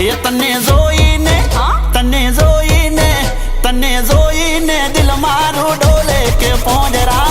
એ તને જોઈને તને જોઈને તને જોઈને દિલ મારું ડોલે કે પોંજરા